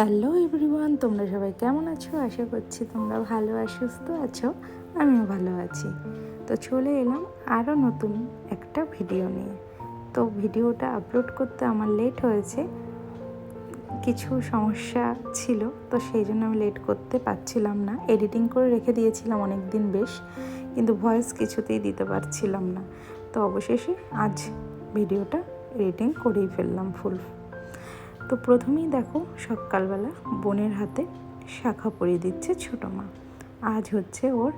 Hello everyone, তোমরা সবাই কেমন আছো? আশা করছি তোমরা ভালো আর সুস্থ আছো। আমিও ভালো আছি। তো চলে এলাম আরও নতুন একটা ভিডিও নিয়ে। তো ভিডিওটা আপলোড করতে আমার লেট হয়েছে। কিছু সমস্যা ছিল, তো সেই জন্য আমি লেট করতে পারছিলাম না। এডিটিং করে রেখে দিয়েছিলাম অনেক দিন বেশ, কিন্তু ভয়েস কিছুতেই দিতে পারছিলাম না। তো অবশেষে আজ ভিডিওটা এডিটিং করেই ফেললাম ফুল তো প্রথমেই দেখো সকালবেলা বোনের হাতে শাখা পরিয়ে দিচ্ছে ছোটো মা। আজ হচ্ছে ওর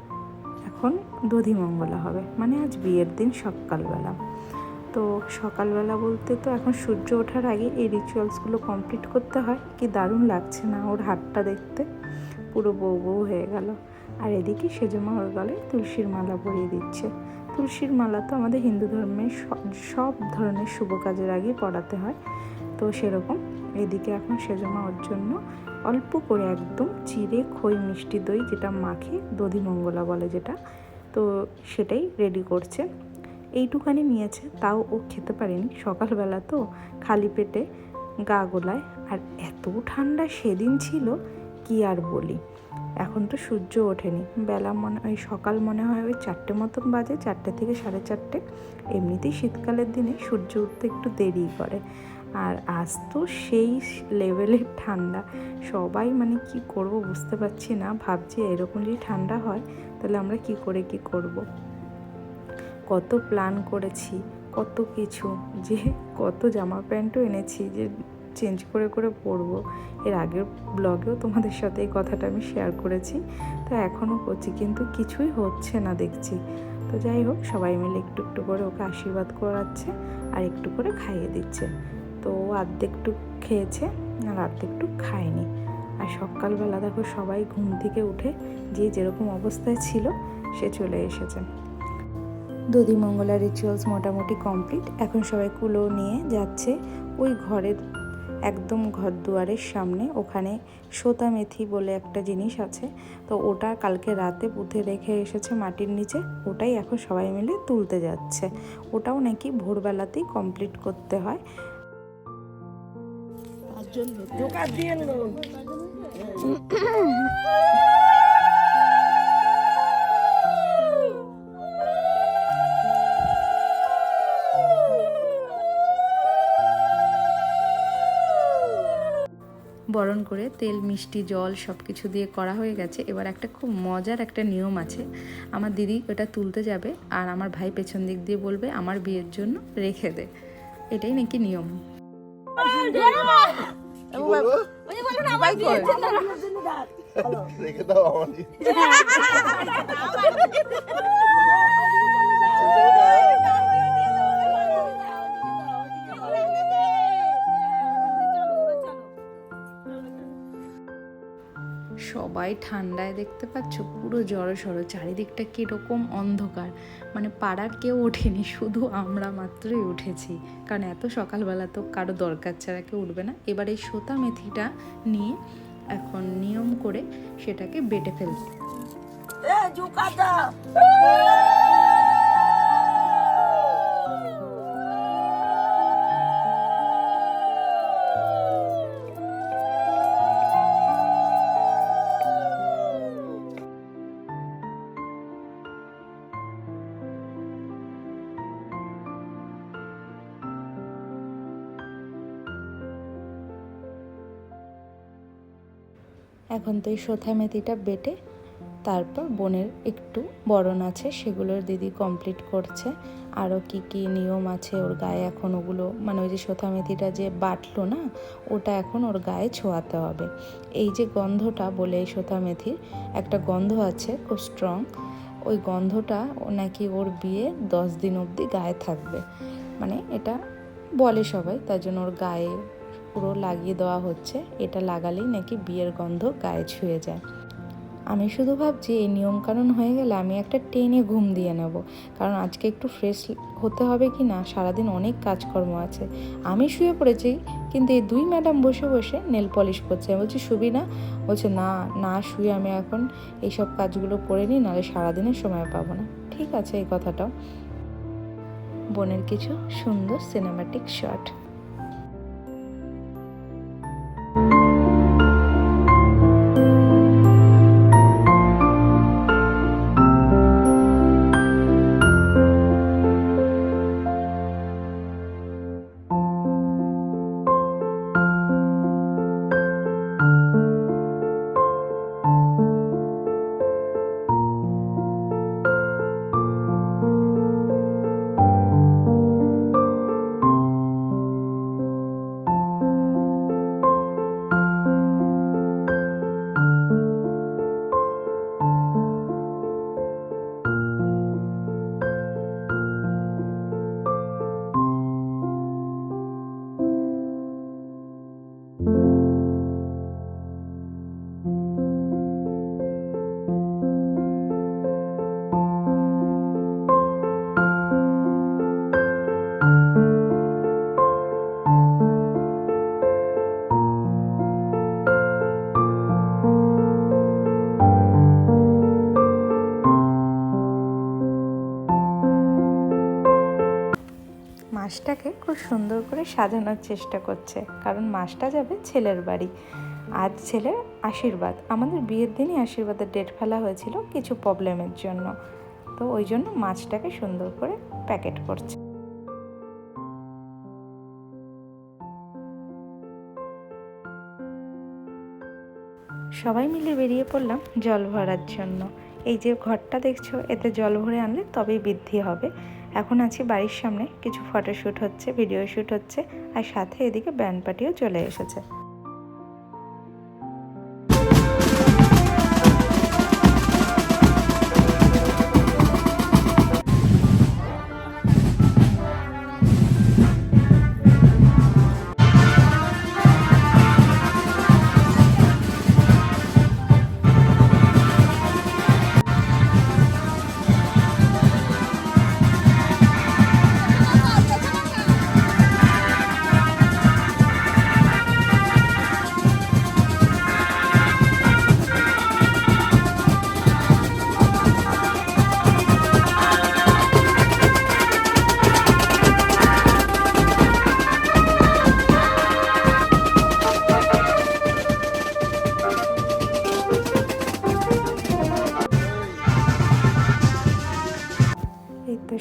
এখন দধিমঙ্গলা হবে মানে আজ বিয়ের দিন সকালবেলা। তো সকালবেলা বলতে তো এখন সূর্য ওঠার আগে এই রিচুয়ালসগুলো কমপ্লিট করতে হয়, কি দারুণ লাগছে না ওর হাতটা দেখতে। পুরো বউ বউ হয়ে গেল। আর এদিকে সেজমা ওর গলে তুলসীর মালা পরিয়ে দিচ্ছে। তুলসীর মালা তো আমাদের হিন্দু ধর্মে সব ধরনের শুভ কাজের আগে পড়াতে হয়। তো সেরকম। এদিকে এখন সেজমা ওর জন্য অল্প করে একদম চিড়ে, খই, মিষ্টি দই যেটা মাখে, দধিমঙ্গলা বলে যেটা, তো সেটাই রেডি করছে। এইটুখানি নিয়েছে, তাও ও খেতে পারেনি। সকালবেলা তো খালি পেটে গা গোলায়। আর এত ঠান্ডা সেদিন ছিল, কি আর বলি? এখন তো সূর্য ওঠেনি। বেলা মনে, ওই সকাল মনে হয় ওই চারটে মতন বাজে, চারটে থেকে সাড়ে চারটে। এমনিতেই শীতকালের দিনে সূর্য উঠতে একটু দেরি করে। আর আজ তো সেই লেভেলের ঠান্ডা। সবাই মানে কি করব বুঝতে পারছি না, ভাবছি এরকম যদি ঠান্ডা হয়, তাহলে আমরা কি করে কি করব। কত প্ল্যান করেছি, কত কিছু, যে কত জামা প্যান্টও এনেছি যে চেঞ্জ করে করে পরবো। এর আগের ব্লগেও তোমাদের সাথে এই কথাটা আমি শেয়ার করেছি, তো এখনও করছি, কিন্তু কিছুই হচ্ছে না দেখছি। তো যাই হোক, সবাই মিলে একটু একটু করে ওকে আশীর্বাদ করাচ্ছে আর একটু করে খাইয়ে দিচ্ছে। তো আর্ধেকটু খেয়েছে, আর আর্ধেকটু খায়নি। আর সকালবেলা দেখো সবাই ঘুম থেকে উঠে যে যেরকম অবস্থায় ছিল, সে চলে এসেছে। দধিমঙ্গলা রিচুয়ালস মোটামুটি কমপ্লিট এখন সবাই কুলো নিয়ে যাচ্ছে ওই ঘরের একদম ঘর দুয়ারের সামনে। ওখানে সোতা মেথি বলে একটা জিনিস আছে। তো ওটা কালকে রাতে পুঁতে রেখে এসেছে মাটির নিচে। ওটাই এখন সবাই মিলে তুলতে যাচ্ছে। ওটাও নাকি ভোরবেলাতেই কমপ্লিট করতে হয়। দিয়ে বরণ করে তেল মিষ্টি জল সব কিছু দিয়ে করা হয়ে গেছে। এবার একটা খুব মজার একটা নিয়ম আছে। আমার দিদি ওটা তুলতে যাবে আর আমার ভাই পেছন দিক দিয়ে বলবে আমার বিয়ের জন্য রেখে দে। এটাই নাকি নিয়ম? রেখে। দাও আমার সবাই ঠান্ডায় দেখতে পাচ্ছ, পুরো জড়ো সড়ো চারিদিকটা কীরকম অন্ধকার। মানে পাড়ার কেউ ওঠেনি, শুধু আমরা মাত্রই উঠেছি। কারণ এত সকালবেলা তো কারও দরকার ছাড়া কেউ উঠবে না। এবার এই সোতা মেথিটা নিয়ে এখন নিয়ম করে সেটাকে বেটে ফেলবে। এখন তো এই সোথা মেথিটা বেটে তারপর বোনের একটু বরণ আছে, সেগুলোর দিদি কমপ্লিট করছে। আরও কি কি নিয়ম আছে ওর গায়ে এখন ওগুলো মানে ওই যে সোথা মেথিটা যে বাটলো না, ওটা এখন ওর গায়ে ছোঁয়াতে হবে। এই যে গন্ধটা বলে এই সোথা মেথির, একটা গন্ধ আছে খুব স্ট্রং ওই গন্ধটা নাকি ওর বিয়ে দশ দিন অবধি গায়ে থাকবে। মানে এটা বলে সবাই, তার জন্য ওর গায়ে পুরো লাগিয়ে দেওয়া হচ্ছে। এটা লাগালেই নাকি বিয়ের গন্ধ গায়ে ছুঁয়ে যায়। আমি শুধু ভাবছি, এই নিয়মকানুন হয়ে গেলে আমি একটা টেনে ঘুম দিয়ে নেব। কারণ আজকে একটু ফ্রেশ হতে হবে কি না, সারাদিন অনেক কাজকর্ম আছে। আমি শুয়ে পড়েছি, কিন্তু এই দুই ম্যাডাম বসে বসে নেল পলিশ করছে। আমি বলছি শুবি না? বলছে, না না শুয়ে আমি এখন। এইসব কাজগুলো করে নিই নাহলে সারাদিনের সময় পাবো না। ঠিক আছে এই কথাটাও। বোনের কিছু সুন্দর সিনেমাটিক শট মাছটাকে খুব সুন্দর করে সাজানোর চেষ্টা করছে। কারণ মাছটা যাবে ছেলের বাড়ি। আজ ছেলের আশীর্বাদ। আমাদের বিয়ের দিনই আশীর্বাদের ডেট ফেলা হয়েছিল কিছু প্রবলেমের জন্য। তো ওই জন্য মাছটাকে সুন্দর করে প্যাকেট করছে। সবাই মিলে বেরিয়ে পড়লাম জল ভরার জন্য। এই যে ঘরটা দেখছ, এতে জল ভরে আনলে তবেই বৃদ্ধি হবে। এখন আছি বাড়ির সামনে, কিছু ফটোশ্যুট হচ্ছে ভিডিও শ্যুট হচ্ছে, আর সাথে এদিকে ব্যান্ড পার্টিও চলে এসেছে।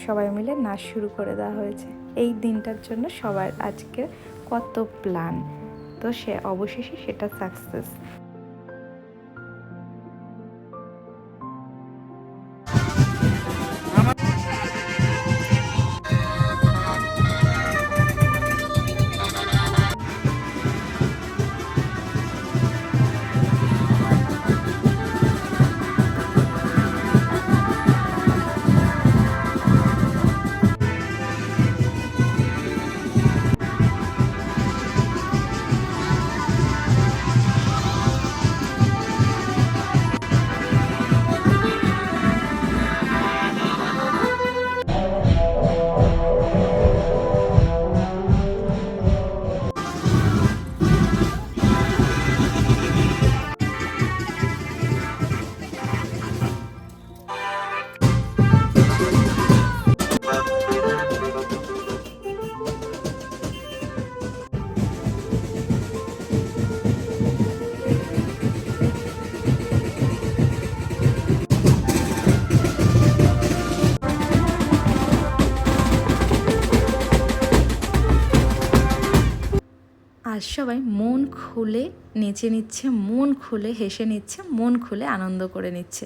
সবাই মিলে নাচ শুরু করে দেওয়া হয়েছে। এই দিনটার জন্য সবার আজকে কত প্ল্যান তো সে অবশেষে সেটা সাকসেস আজ সবাই মন খুলে নেচে নিচ্ছে, মন খুলে হেসে নিচ্ছে, মন খুলে আনন্দ করে নিচ্ছে।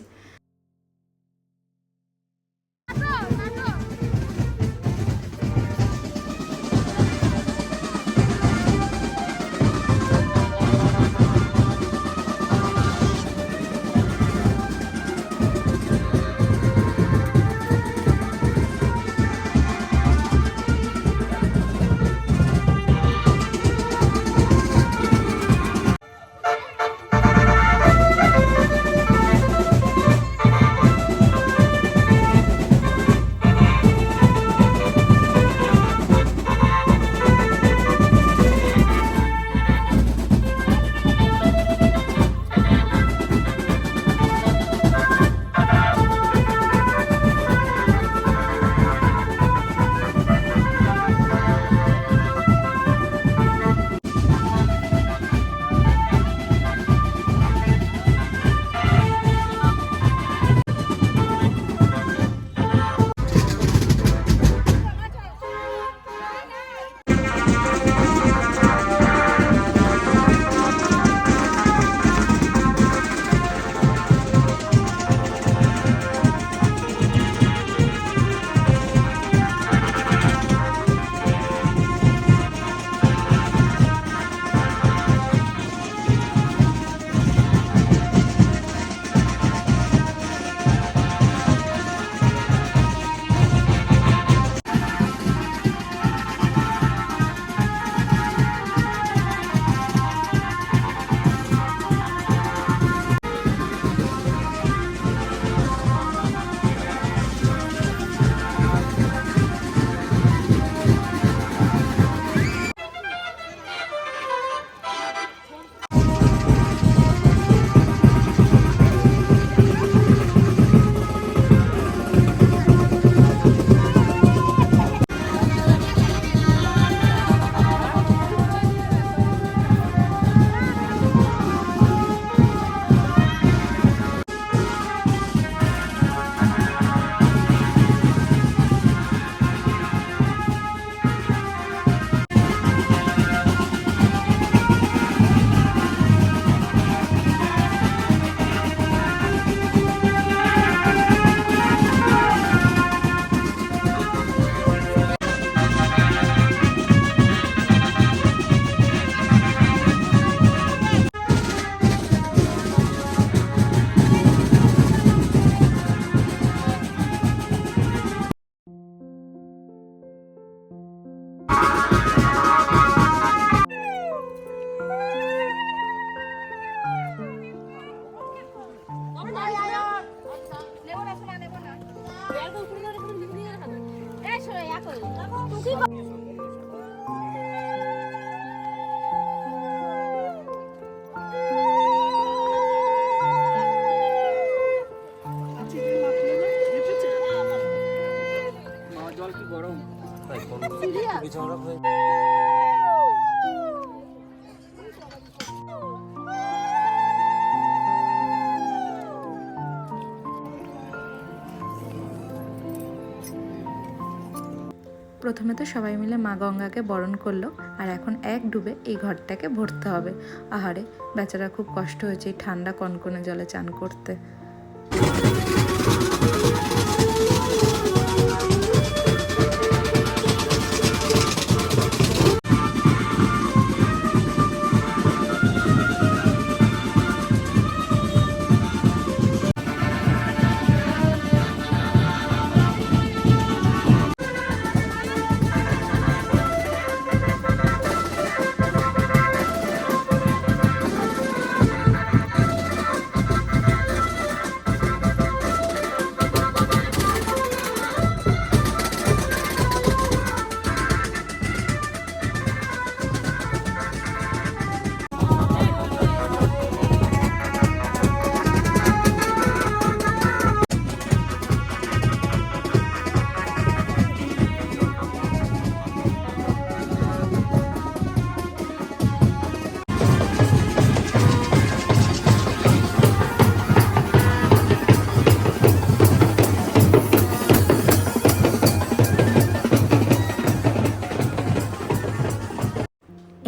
প্রথমে তো সবাই মিলে মা গঙ্গাকে বরণ করল, আর এখন এক ডুবে এই ঘরটাকে ভরতে হবে। আহারে, বেচারা খুব কষ্ট হয়েছে এই ঠান্ডা কনকনে জলে চান করতে।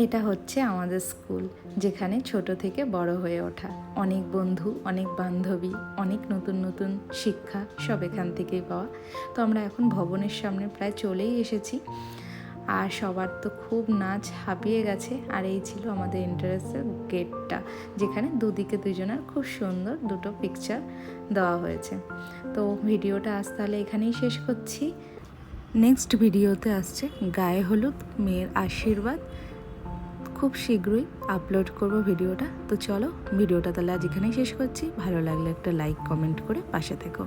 এটা হচ্ছে আমাদের স্কুল, যেখানে ছোট থেকে বড় হয়ে ওঠা। অনেক বন্ধু, অনেক বান্ধবী, অনেক নতুন নতুন শিক্ষা সব এখান থেকেই পাওয়া। তো আমরা এখন ভবনের সামনে প্রায় চলেই এসেছি। আর সবার তো খুব নাচ হাঁপিয়ে গেছে। আর এই ছিল আমাদের ইন্টারেস্টের গেটটা যেখানে দুদিকে দুজনের খুব সুন্দর দুটো পিকচার দেওয়া হয়েছে। তো ভিডিওটা আজ তাহলে এখানেই শেষ করছি। নেক্সট ভিডিওতে আসছে গায়ে হলুদ, মেয়ের আশীর্বাদ। খুব শীঘ্রই আপলোড করব ভিডিওটা। তো চলো, ভিডিওটা তাহলে আজ এখানেই শেষ করছি। ভালো লাগলে একটা লাইক কমেন্ট করে পাশে থেকো।